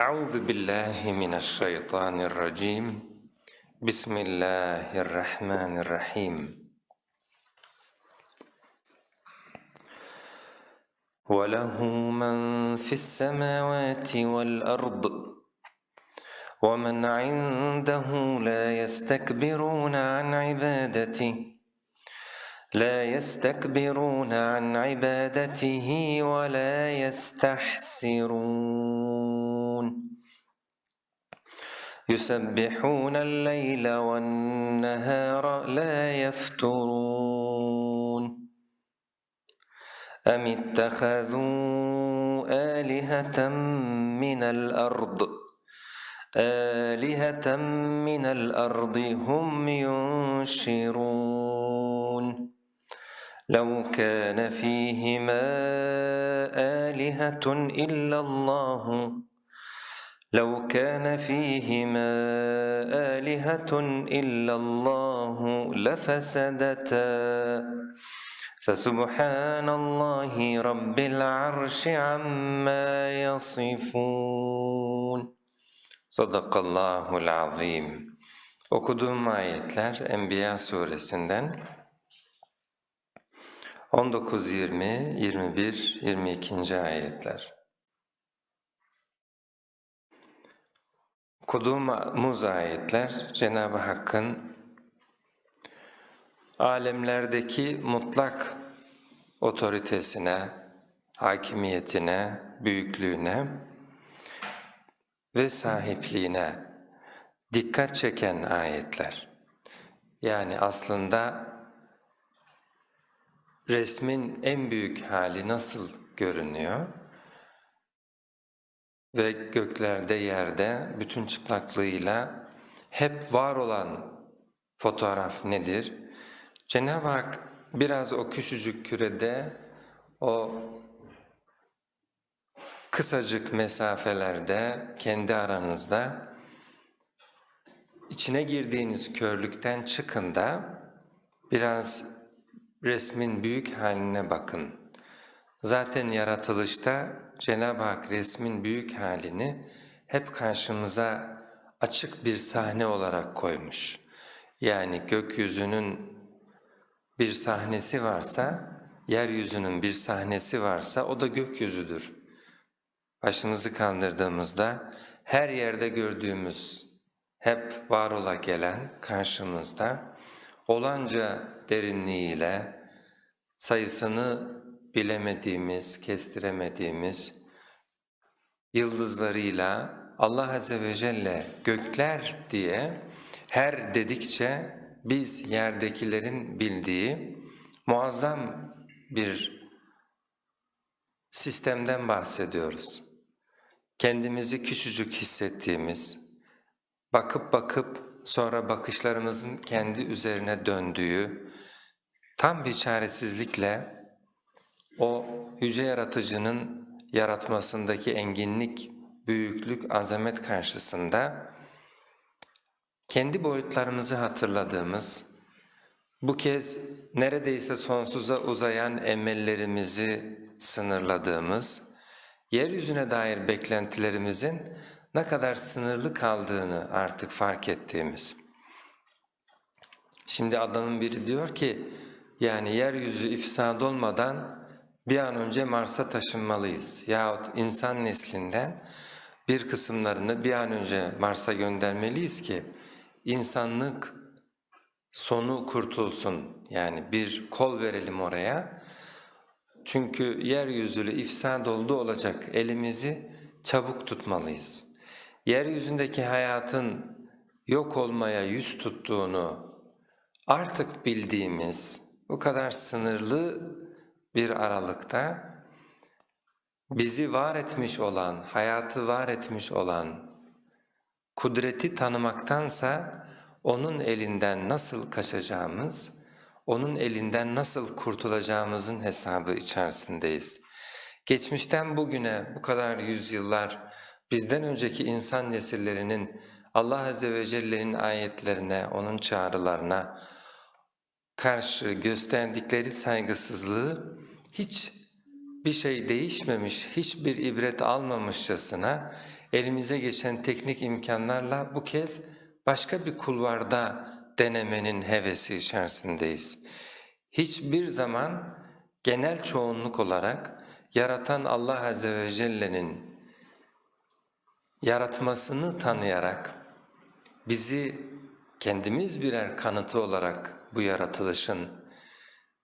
أعوذ بالله من الشيطان الرجيم. بسم الله الرحمن الرحيم. وله من في السماوات والأرض ومن عنده لا يستكبرون عن عبادته لا يستكبرون عن عبادته ولا يستحسرون. يسبحون الليل والنهار لا يفترون. أم اتخذوا آلهة من الأرض؟ آلهة من الأرض هم ينشرون. لو كان فيهما آلهة إلا الله لو كان فيهما آلهة إلا الله لفسدتا فسبحان الله رب العرش عما يصفون Sadakallahul azim. Okuduğum ayetler Enbiya suresinden 19, 20, 21, 22. ayetler. Okuduğumuz ayetler Cenab-ı Hakk'ın alemlerdeki mutlak otoritesine, hakimiyetine, büyüklüğüne ve sahipliğine dikkat çeken ayetler. Yani aslında resmin en büyük hali nasıl görünüyor? Ve göklerde, yerde bütün çıplaklığıyla hep var olan fotoğraf nedir? Cenab-ı Hak biraz o küçücük kürede o kısacık mesafelerde kendi aranızda içine girdiğiniz körlükten çıkın da biraz resmin büyük haline bakın. Zaten yaratılışta Cenab-ı Hak resmin büyük halini hep karşımıza açık bir sahne olarak koymuş. Yani gökyüzünün bir sahnesi varsa, yeryüzünün bir sahnesi varsa o da gökyüzüdür başımızı kandırdığımızda her yerde gördüğümüz, hep var ola gelen karşımızda olanca derinliğiyle sayısını bilemediğimiz, kestiremediğimiz yıldızlarıyla Allah Azze ve Celle gökler diye her dedikçe biz yerdekilerin bildiği muazzam bir sistemden bahsediyoruz. Kendimizi küçücük hissettiğimiz, bakıp bakıp sonra bakışlarımızın kendi üzerine döndüğü, tam bir çaresizlikle o yüce yaratıcının yaratmasındaki enginlik, büyüklük, azamet karşısında kendi boyutlarımızı hatırladığımız, bu kez neredeyse sonsuza uzayan emellerimizi sınırladığımız, yeryüzüne dair beklentilerimizin ne kadar sınırlı kaldığını artık fark ettiğimiz. Şimdi adamın biri diyor ki, yani yeryüzü ifsad olmadan bir an önce Mars'a taşınmalıyız. Yahut insan neslinden bir kısımlarını bir an önce Mars'a göndermeliyiz ki insanlık sonu kurtulsun. Yani bir kol verelim oraya çünkü yeryüzülü ifsad oldu olacak elimizi çabuk tutmalıyız. Yeryüzündeki hayatın yok olmaya yüz tuttuğunu artık bildiğimiz bu kadar sınırlı bir aralıkta bizi var etmiş olan, hayatı var etmiş olan kudreti tanımaktansa onun elinden nasıl kaçacağımız, onun elinden nasıl kurtulacağımızın hesabı içerisindeyiz. Geçmişten bugüne bu kadar yüzyıllar bizden önceki insan nesillerinin Allah Azze ve Celle'nin ayetlerine, O'nun çağrılarına karşı gösterdikleri saygısızlığı hiç bir şey değişmemiş, hiçbir ibret almamışçasına elimize geçen teknik imkanlarla bu kez başka bir kulvarda denemenin hevesi içerisindeyiz. Hiçbir zaman genel çoğunluk olarak yaratan Allah Azze ve Celle'nin yaratmasını tanıyarak bizi kendimiz birer kanıtı olarak bu yaratılışın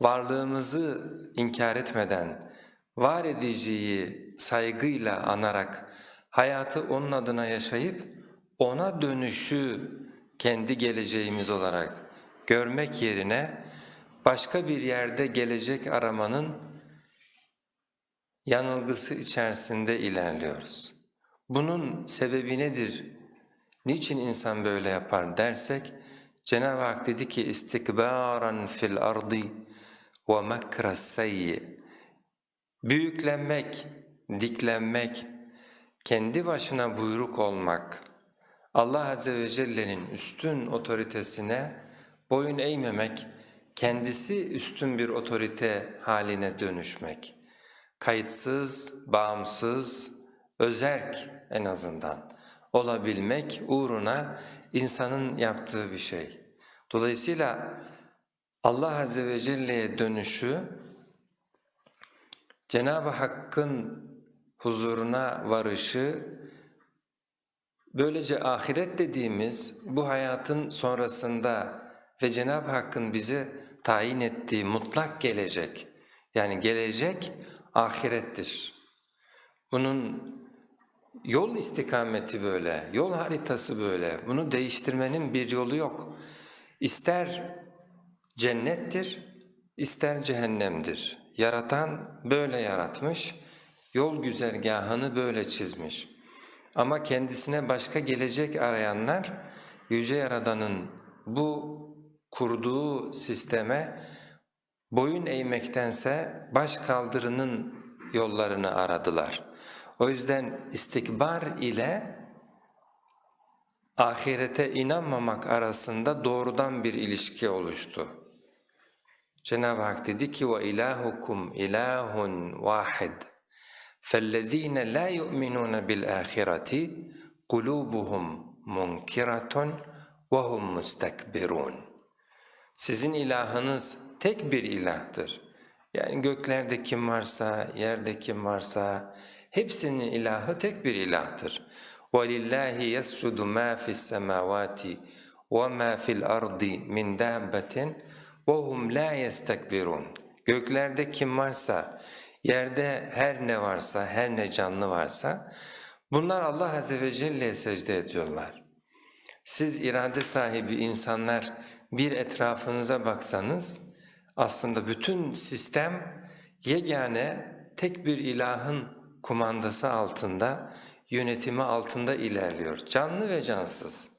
varlığımızı inkar etmeden var ediciyi saygıyla anarak hayatı onun adına yaşayıp ona dönüşü kendi geleceğimiz olarak görmek yerine başka bir yerde gelecek aramanın yanılgısı içerisinde ilerliyoruz. Bunun sebebi nedir? Niçin insan böyle yapar dersek Cenab-ı Hak dedi ki istikbaran fil ardi ve makras sayyi Büyüklenmek, diklenmek, kendi başına buyruk olmak, Allah Azze ve Celle'nin üstün otoritesine boyun eğmemek, kendisi üstün bir otorite haline dönüşmek. Kayıtsız, bağımsız, özerk en azından olabilmek uğruna insanın yaptığı bir şey. Dolayısıyla Allah Azze ve Celle'ye dönüşü Cenab-ı Hakk'ın huzuruna varışı böylece ahiret dediğimiz bu hayatın sonrasında ve Cenab-ı Hakk'ın bize tayin ettiği mutlak gelecek yani gelecek ahirettir. Bunun yol istikameti böyle, yol haritası böyle. Bunu değiştirmenin bir yolu yok. İster cennettir, ister cehennemdir. Yaratan böyle yaratmış, yol güzergahını böyle çizmiş. Ama kendisine başka gelecek arayanlar, Yüce Yaradan'ın bu kurduğu sisteme boyun eğmektense baş kaldırının yollarını aradılar. O yüzden istikbar ile ahirete inanmamak arasında doğrudan bir ilişki oluştu. Cenab-ı Hak dedi ki وَاِلَٰهُكُمْ اِلَٰهٌ وَاحِدٌ فَالَّذ۪ينَ لَا يُؤْمِنُونَ بِالْآخِرَةِ قُلُوبُهُمْ مُنْكِرَةٌ وَهُمْ مُسْتَكْبِرُونَ Sizin ilahınız tek bir ilahtır. Yani göklerde kim varsa, yerde kim varsa hepsinin ilahı tek bir ilahtır. وَلِلَّهِ يَسْجُدُ مَا فِي السَّمَاوَاتِ وَمَا فِي الْأَرْضِ مِنْ دَابَّةٍ وَهُمْ لَا يَسْتَكْبِرُونَ Göklerde kim varsa, yerde her ne varsa, her ne canlı varsa bunlar Allah Azze ve Celle'ye secde ediyorlar. Siz irade sahibi insanlar bir etrafınıza baksanız aslında bütün sistem yegane tek bir ilahın kumandası altında, yönetimi altında ilerliyor. Canlı ve cansız.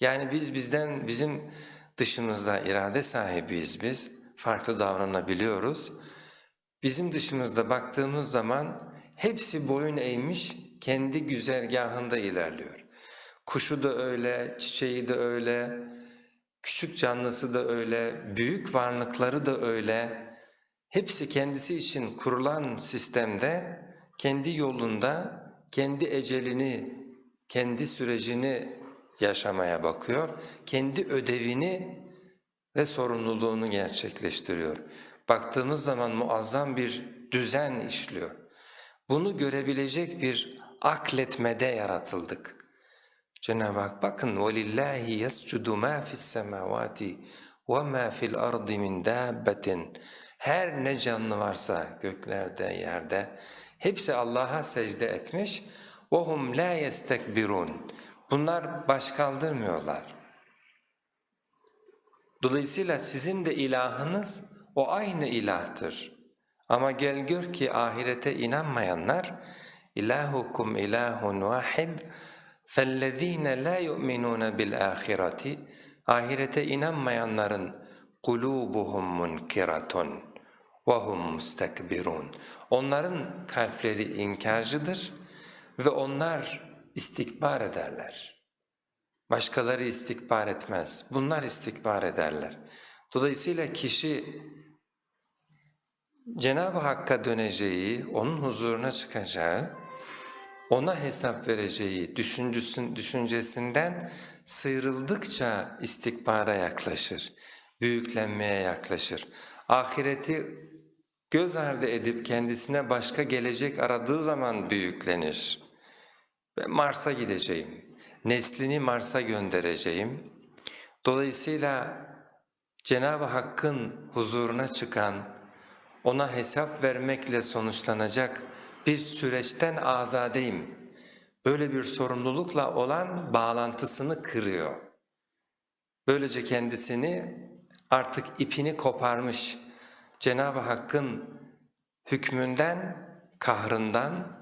Yani biz bizden, bizim dışımızda irade sahibiyiz biz, farklı davranabiliyoruz. Bizim dışımızda baktığımız zaman hepsi boyun eğmiş, kendi güzergahında ilerliyor. Kuşu da öyle, çiçeği de öyle, küçük canlısı da öyle, büyük varlıkları da öyle. Hepsi kendisi için kurulan sistemde, kendi yolunda, kendi ecelini, kendi sürecini yaşamaya bakıyor, kendi ödevini ve sorumluluğunu gerçekleştiriyor. Baktığımız zaman muazzam bir düzen işliyor. Bunu görebilecek bir akletmede yaratıldık. Cenab-ı Hak bakın وَلِلَّهِ يَسْجُدُ مَا فِي السَّمَاوَاتِ وَمَا فِي الْأَرْضِ مِنْ دَابَّةٍ Her ne canlı varsa göklerde, yerde hepsi Allah'a secde etmiş. وَهُمْ لَا يَسْتَكْبِرُونَ Bunlar baş kaldırmıyorlar. Dolayısıyla sizin de ilahınız o aynı ilahtır. Ama gel gör ki ahirete inanmayanlar ilahukum ilahun vahid فَالَّذ۪ينَ لَا يُؤْمِنُونَ بِالْآخِرَةِ Ahirete inanmayanların قُلُوبُهُمْ مُنْكِرَةٌ وَهُمْ مُسْتَكْبِرُونَ Onların kalpleri inkarcıdır ve onlar istikbar ederler. Başkaları istikbar etmez, bunlar istikbar ederler. Dolayısıyla kişi Cenab-ı Hakk'a döneceği, onun huzuruna çıkacağı, ona hesap vereceği düşüncüsün, düşüncesinden sıyrıldıkça istikbara yaklaşır, büyüklenmeye yaklaşır. Ahireti göz ardı edip kendisine başka gelecek aradığı zaman büyüklenir. Ve Mars'a gideceğim, neslini Mars'a göndereceğim. Dolayısıyla Cenab-ı Hakk'ın huzuruna çıkan, ona hesap vermekle sonuçlanacak bir süreçten azadeyim. Böyle bir sorumlulukla olan bağlantısını kırıyor. Böylece kendisini artık ipini koparmış, Cenab-ı Hakk'ın hükmünden, kahrından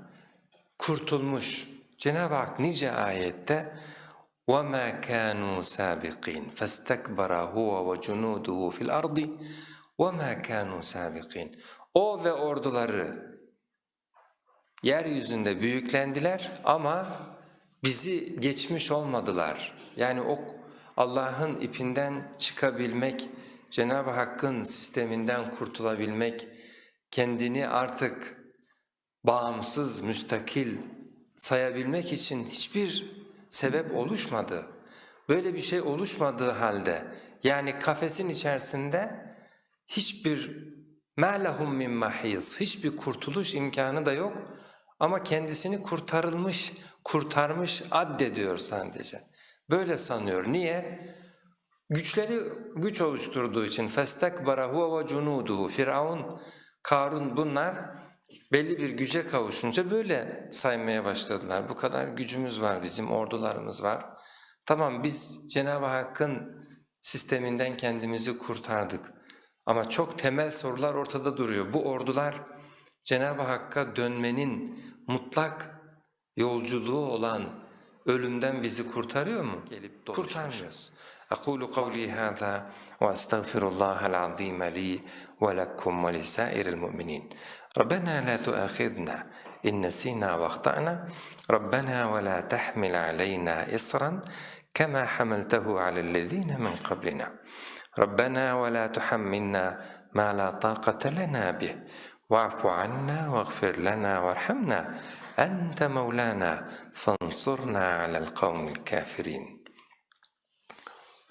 kurtulmuş. Cenab-ı Hak nice ayette وَمَا كَانُوا سَابِقِينَ فَاسْتَكْبَرَ هُوَ وَجُنُودُهُ فِي الْأَرْضِ وَمَا كَانُوا سَابِقِينَ O ve orduları yeryüzünde büyüklendiler ama bizi geçmiş olmadılar. Yani o Allah'ın ipinden çıkabilmek, Cenab-ı Hakk'ın sisteminden kurtulabilmek, kendini artık bağımsız, müstakil sayabilmek için hiçbir sebep oluşmadı. Böyle bir şey oluşmadığı halde yani kafesin içerisinde hiçbir مَا min mahis, hiçbir kurtuluş imkanı da yok ama kendisini kurtarılmış, kurtarmış addediyor sadece. Böyle sanıyor. Niye? Güçleri güç oluşturduğu için festekbara huve ve cunuduhu Firavun, Karun bunlar belli bir güce kavuşunca böyle saymaya başladılar. Bu kadar gücümüz var bizim, ordularımız var. Tamam biz Cenab-ı Hakk'ın sisteminden kendimizi kurtardık. Ama çok temel sorular ortada duruyor. Bu ordular Cenab-ı Hakk'a dönmenin mutlak yolculuğu olan ölümden bizi kurtarıyor mu? Gelip Kurtarmıyoruz. أقول قولي هذا وأستغفر الله العظيم لي ولكم ولسائر المؤمنين. ربنا لا تؤاخذنا إن نسينا وأخطأنا. ربنا ولا تحمل علينا إصرا كما حملته على الذين من قبلنا. ربنا ولا تحملنا ما لا طاقة لنا به. واعف عنا واغفر لنا وارحمنا. أنت مولانا فانصرنا على القوم الكافرين.